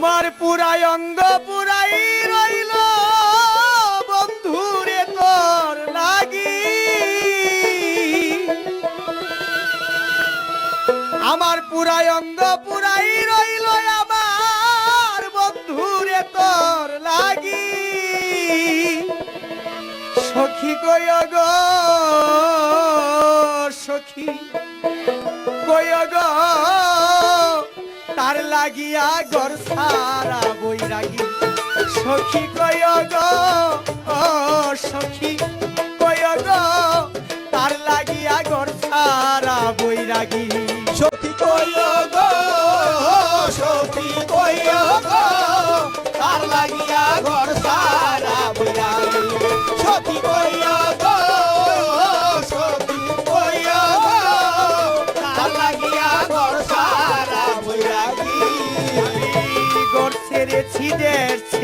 আমার পুরাই অঙ্গ পুরাই রইল। বন্ধুরে তোর লাগি। আমার পুরাই অঙ্গ পুরাই রইল আমার বন্ধুরে তোর লাগি। সখী কয় গো সখী। লাগিয়া গর সারা বৈরাগী। সখী কয় গো, ও সখী কয় গো, তার লাগিয়া গর সারা বৈরাগী।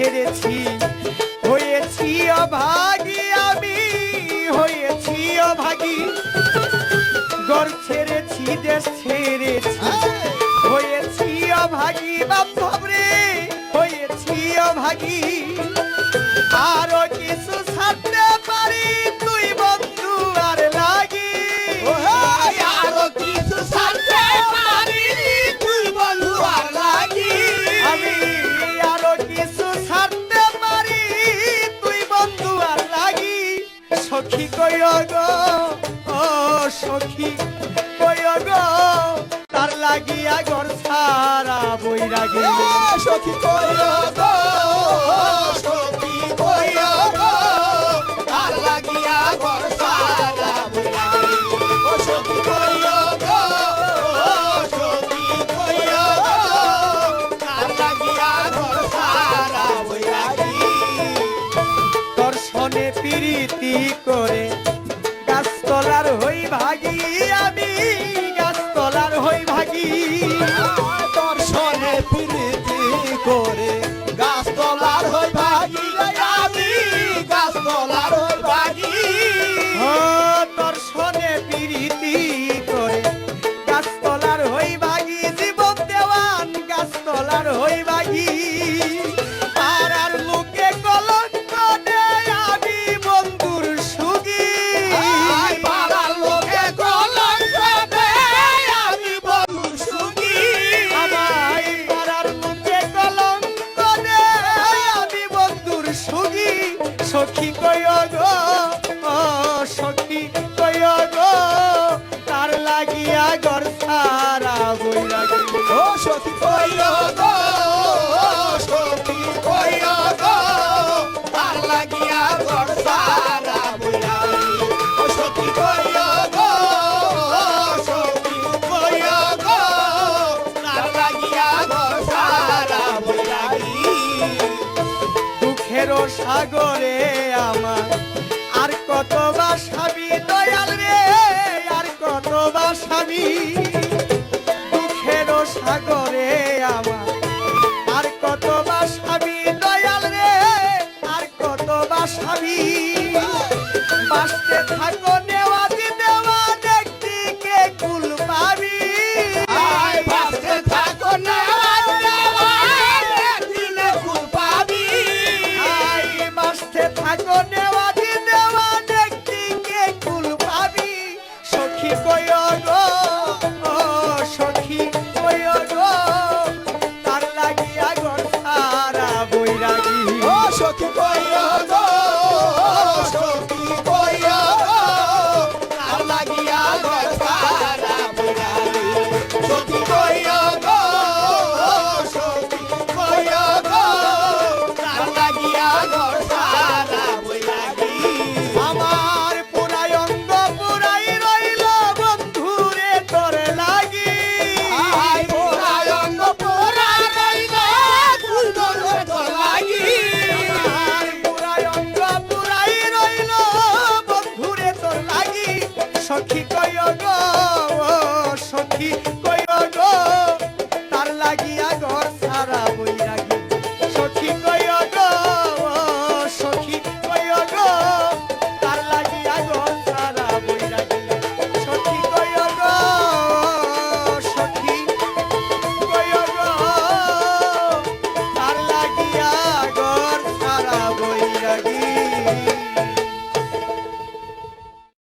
ছেড়েছি হয়েছি অভাগী আমি, হয়েছি অভাগী। গর ছেড়েছি, দেশ ছেড়েছি। হয়েছি অভাগী বান্ধব রে, হয়েছি অভাগী। সখী কই গো ও সখী কই গো তার লাগিয়া গর সারা বৈরাগী। সখী কইয় দর্শনে প্রীতি করে। গাছতলার হই ভাগি আমি গাছতলার হই ভাগি। দর্শনে প্রীতি করে গাছ লাগিয়া সারা বই ও সখী কইয় গো, সখী কইয় গো, তার লাগিয়া ঘর সারা বুড়াই। ও সখী কইয় গো, সখী কইয় গো, তার লাগিয়া ঘর সারা বুড়াই। দুঃখের সাগরে দুঃখের সাগরে আমার। আর কত বাসাবি দয়াল রে আর কত বাসাবি বাসতে থাকো keep going.